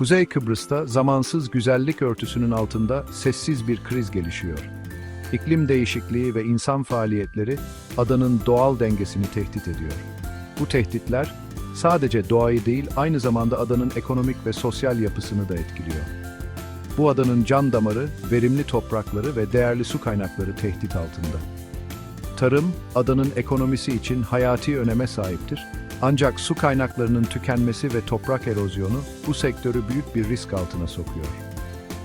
Kuzey Kıbrıs'ta zamansız güzellik örtüsünün altında sessiz bir kriz gelişiyor. İklim değişikliği ve insan faaliyetleri adanın doğal dengesini tehdit ediyor. Bu tehditler sadece doğayı değil aynı zamanda adanın ekonomik ve sosyal yapısını da etkiliyor. Bu adanın can damarı, verimli toprakları ve değerli su kaynakları tehdit altında. Tarım, adanın ekonomisi için hayati öneme sahiptir. Ancak su kaynaklarının tükenmesi ve toprak erozyonu bu sektörü büyük bir risk altına sokuyor.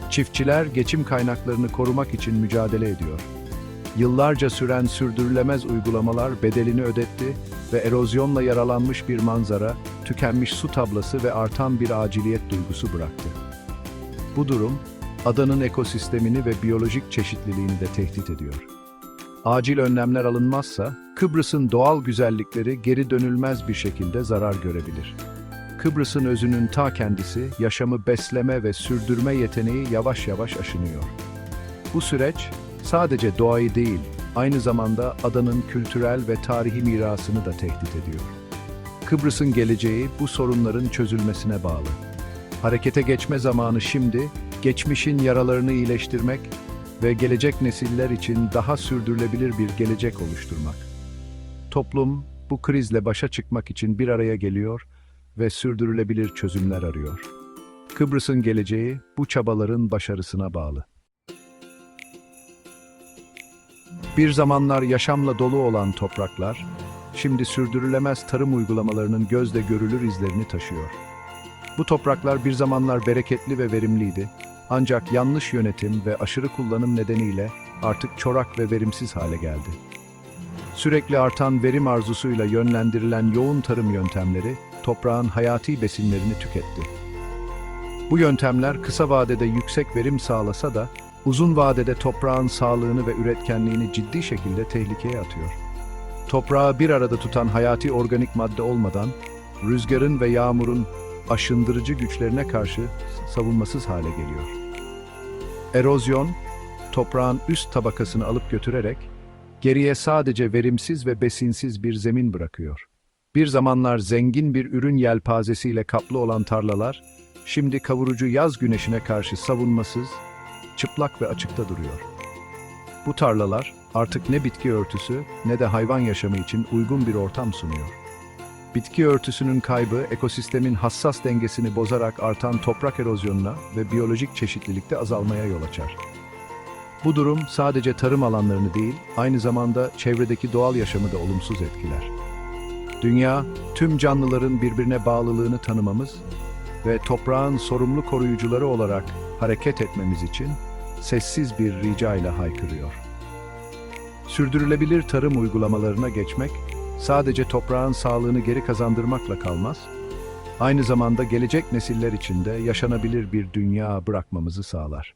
Çiftçiler geçim kaynaklarını korumak için mücadele ediyor. Yıllarca süren sürdürülemez uygulamalar bedelini ödetti ve erozyonla yaralanmış bir manzara, tükenmiş su tablası ve artan bir aciliyet duygusu bıraktı. Bu durum, adanın ekosistemini ve biyolojik çeşitliliğini de tehdit ediyor. Acil önlemler alınmazsa, Kıbrıs'ın doğal güzellikleri geri dönülmez bir şekilde zarar görebilir. Kıbrıs'ın özünün ta kendisi, yaşamı besleme ve sürdürme yeteneği yavaş yavaş aşınıyor. Bu süreç, sadece doğayı değil, aynı zamanda adanın kültürel ve tarihi mirasını da tehdit ediyor. Kıbrıs'ın geleceği bu sorunların çözülmesine bağlı. Harekete geçme zamanı şimdi, geçmişin yaralarını iyileştirmek ve gelecek nesiller için daha sürdürülebilir bir gelecek oluşturmak. Toplum bu krizle başa çıkmak için bir araya geliyor ve sürdürülebilir çözümler arıyor. Kıbrıs'ın geleceği bu çabaların başarısına bağlı. Bir zamanlar yaşamla dolu olan topraklar, şimdi sürdürülemez tarım uygulamalarının gözle görülür izlerini taşıyor. Bu topraklar bir zamanlar bereketli ve verimliydi, ancak yanlış yönetim ve aşırı kullanım nedeniyle artık çorak ve verimsiz hale geldi. Sürekli artan verim arzusuyla yönlendirilen yoğun tarım yöntemleri toprağın hayati besinlerini tüketti. Bu yöntemler kısa vadede yüksek verim sağlasa da uzun vadede toprağın sağlığını ve üretkenliğini ciddi şekilde tehlikeye atıyor. Toprağı bir arada tutan hayati organik madde olmadan rüzgarın ve yağmurun aşındırıcı güçlerine karşı savunmasız hale geliyor. Erozyon, toprağın üst tabakasını alıp götürerek geriye sadece verimsiz ve besinsiz bir zemin bırakıyor. Bir zamanlar zengin bir ürün yelpazesiyle kaplı olan tarlalar, şimdi kavurucu yaz güneşine karşı savunmasız, çıplak ve açıkta duruyor. Bu tarlalar artık ne bitki örtüsü ne de hayvan yaşamı için uygun bir ortam sunuyor. Bitki örtüsünün kaybı ekosistemin hassas dengesini bozarak artan toprak erozyonuna ve biyolojik çeşitlilikte azalmaya yol açar. Bu durum sadece tarım alanlarını değil, aynı zamanda çevredeki doğal yaşamı da olumsuz etkiler. Dünya, tüm canlıların birbirine bağlılığını tanımamız ve toprağın sorumlu koruyucuları olarak hareket etmemiz için sessiz bir rica ile haykırıyor. Sürdürülebilir tarım uygulamalarına geçmek, sadece toprağın sağlığını geri kazandırmakla kalmaz, aynı zamanda gelecek nesiller için de yaşanabilir bir dünya bırakmamızı sağlar.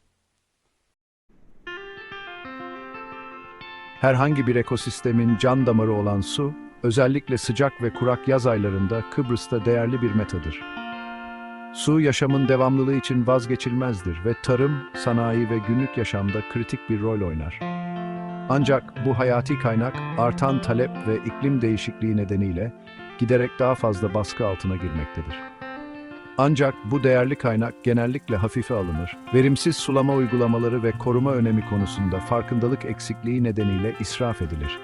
Herhangi bir ekosistemin can damarı olan su, özellikle sıcak ve kurak yaz aylarında Kıbrıs'ta değerli bir metadır. Su yaşamın devamlılığı için vazgeçilmezdir ve tarım, sanayi ve günlük yaşamda kritik bir rol oynar. Ancak bu hayati kaynak artan talep ve iklim değişikliği nedeniyle giderek daha fazla baskı altına girmektedir. Ancak bu değerli kaynak genellikle hafife alınır. Verimsiz sulama uygulamaları ve koruma önemi konusunda farkındalık eksikliği nedeniyle israf edilir.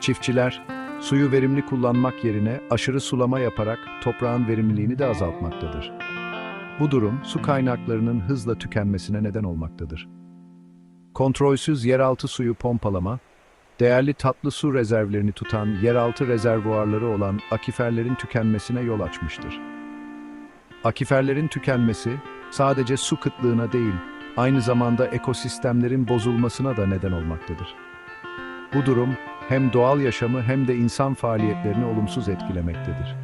Çiftçiler, suyu verimli kullanmak yerine aşırı sulama yaparak toprağın verimliliğini de azaltmaktadır. Bu durum su kaynaklarının hızla tükenmesine neden olmaktadır. Kontrolsüz yeraltı suyu pompalama, değerli tatlı su rezervlerini tutan yeraltı rezervuarları olan akiferlerin tükenmesine yol açmıştır. Akiferlerin tükenmesi sadece su kıtlığına değil, aynı zamanda ekosistemlerin bozulmasına da neden olmaktadır. Bu durum hem doğal yaşamı hem de insan faaliyetlerini olumsuz etkilemektedir.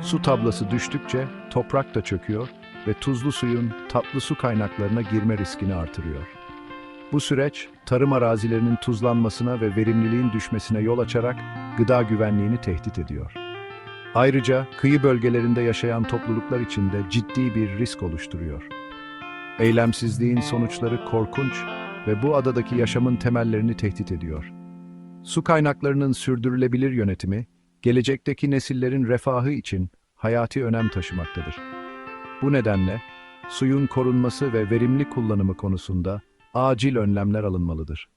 Su tablası düştükçe toprak da çöküyor ve tuzlu suyun tatlı su kaynaklarına girme riskini artırıyor. Bu süreç, tarım arazilerinin tuzlanmasına ve verimliliğin düşmesine yol açarak gıda güvenliğini tehdit ediyor. Ayrıca kıyı bölgelerinde yaşayan topluluklar için de ciddi bir risk oluşturuyor. Eylemsizliğin sonuçları korkunç ve bu adadaki yaşamın temellerini tehdit ediyor. Su kaynaklarının sürdürülebilir yönetimi, gelecekteki nesillerin refahı için hayati önem taşımaktadır. Bu nedenle suyun korunması ve verimli kullanımı konusunda acil önlemler alınmalıdır.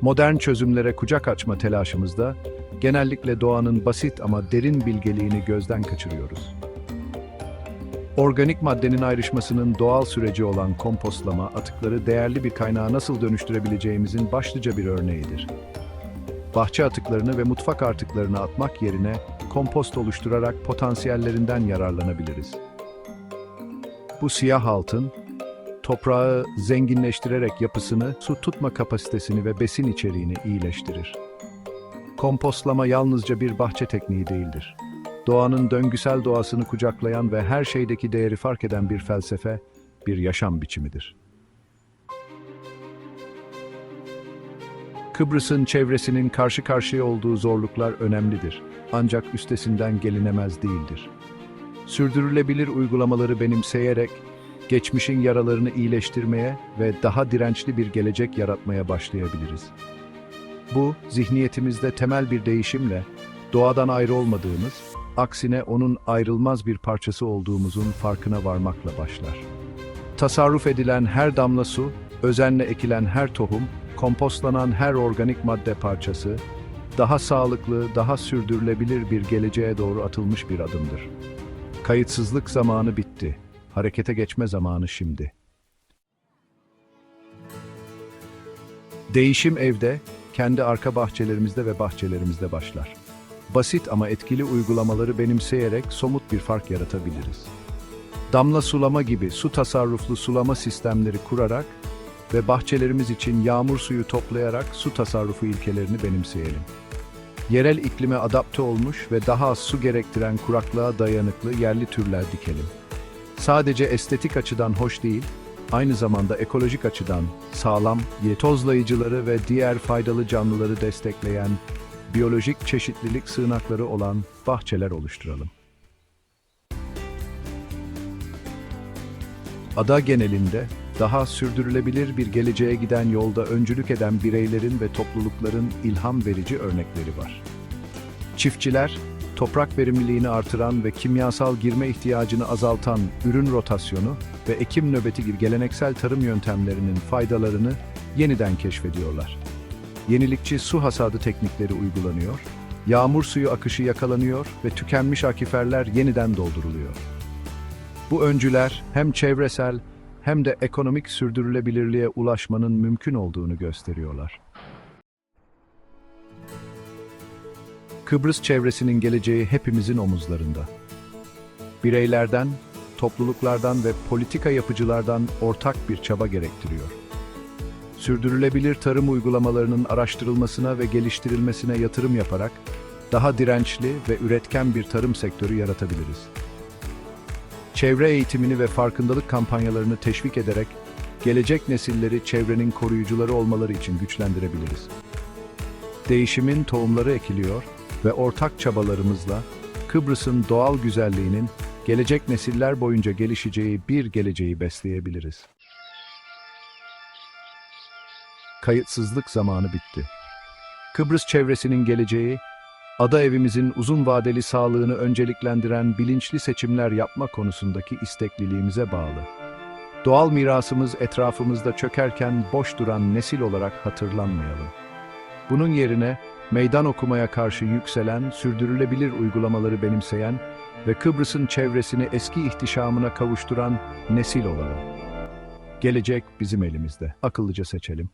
Modern çözümlere kucak açma telaşımızda genellikle doğanın basit ama derin bilgeliğini gözden kaçırıyoruz. Organik maddenin ayrışmasının doğal süreci olan kompostlama, atıkları değerli bir kaynağa nasıl dönüştürebileceğimizin başlıca bir örneğidir. Bahçe atıklarını ve mutfak artıklarını atmak yerine kompost oluşturarak potansiyellerinden yararlanabiliriz. Bu siyah altın, toprağı zenginleştirerek yapısını, su tutma kapasitesini ve besin içeriğini iyileştirir. Kompostlama yalnızca bir bahçe tekniği değildir. Doğanın döngüsel doğasını kucaklayan ve her şeydeki değeri fark eden bir felsefe, bir yaşam biçimidir. Kıbrıs'ın çevresinin karşı karşıya olduğu zorluklar önemlidir. Ancak üstesinden gelinemez değildir. Sürdürülebilir uygulamaları benimseyerek, geçmişin yaralarını iyileştirmeye ve daha dirençli bir gelecek yaratmaya başlayabiliriz. Bu, zihniyetimizde temel bir değişimle, doğadan ayrı olmadığımız, aksine onun ayrılmaz bir parçası olduğumuzun farkına varmakla başlar. Tasarruf edilen her damla su, özenle ekilen her tohum, kompostlanan her organik madde parçası, daha sağlıklı, daha sürdürülebilir bir geleceğe doğru atılmış bir adımdır. Kayıtsızlık zamanı bitti. Harekete geçme zamanı şimdi. Değişim evde, kendi arka bahçelerimizde ve bahçelerimizde başlar. Basit ama etkili uygulamaları benimseyerek somut bir fark yaratabiliriz. Damla sulama gibi su tasarruflu sulama sistemleri kurarak ve bahçelerimiz için yağmur suyu toplayarak su tasarrufu ilkelerini benimseyelim. Yerel iklime adapte olmuş ve daha az su gerektiren kuraklığa dayanıklı yerli türler dikelim. Sadece estetik açıdan hoş değil, aynı zamanda ekolojik açıdan sağlam, tozlayıcıları ve diğer faydalı canlıları destekleyen biyolojik çeşitlilik sığınakları olan bahçeler oluşturalım. Ada genelinde daha sürdürülebilir bir geleceğe giden yolda öncülük eden bireylerin ve toplulukların ilham verici örnekleri var. Çiftçiler, toprak verimliliğini artıran ve kimyasal girme ihtiyacını azaltan ürün rotasyonu ve ekim nöbeti gibi geleneksel tarım yöntemlerinin faydalarını yeniden keşfediyorlar. Yenilikçi su hasadı teknikleri uygulanıyor, yağmur suyu akışı yakalanıyor ve tükenmiş akiferler yeniden dolduruluyor. Bu öncüler hem çevresel hem de ekonomik sürdürülebilirliğe ulaşmanın mümkün olduğunu gösteriyorlar. Kıbrıs çevresinin geleceği hepimizin omuzlarında. Bireylerden, topluluklardan ve politika yapıcılardan ortak bir çaba gerektiriyor. Sürdürülebilir tarım uygulamalarının araştırılmasına ve geliştirilmesine yatırım yaparak daha dirençli ve üretken bir tarım sektörü yaratabiliriz. Çevre eğitimini ve farkındalık kampanyalarını teşvik ederek gelecek nesilleri çevrenin koruyucuları olmaları için güçlendirebiliriz. Değişimin tohumları ekiliyor ve ortak çabalarımızla Kıbrıs'ın doğal güzelliğinin gelecek nesiller boyunca gelişeceği bir geleceği besleyebiliriz. Kayıtsızlık zamanı bitti. Kıbrıs çevresinin geleceği, ada evimizin uzun vadeli sağlığını önceliklendiren bilinçli seçimler yapma konusundaki istekliliğimize bağlı. Doğal mirasımız etrafımızda çökerken boş duran nesil olarak hatırlanmayalım. Bunun yerine meydan okumaya karşı yükselen, sürdürülebilir uygulamaları benimseyen ve Kıbrıs'ın çevresini eski ihtişamına kavuşturan nesil olalım. Gelecek bizim elimizde. Akıllıca seçelim.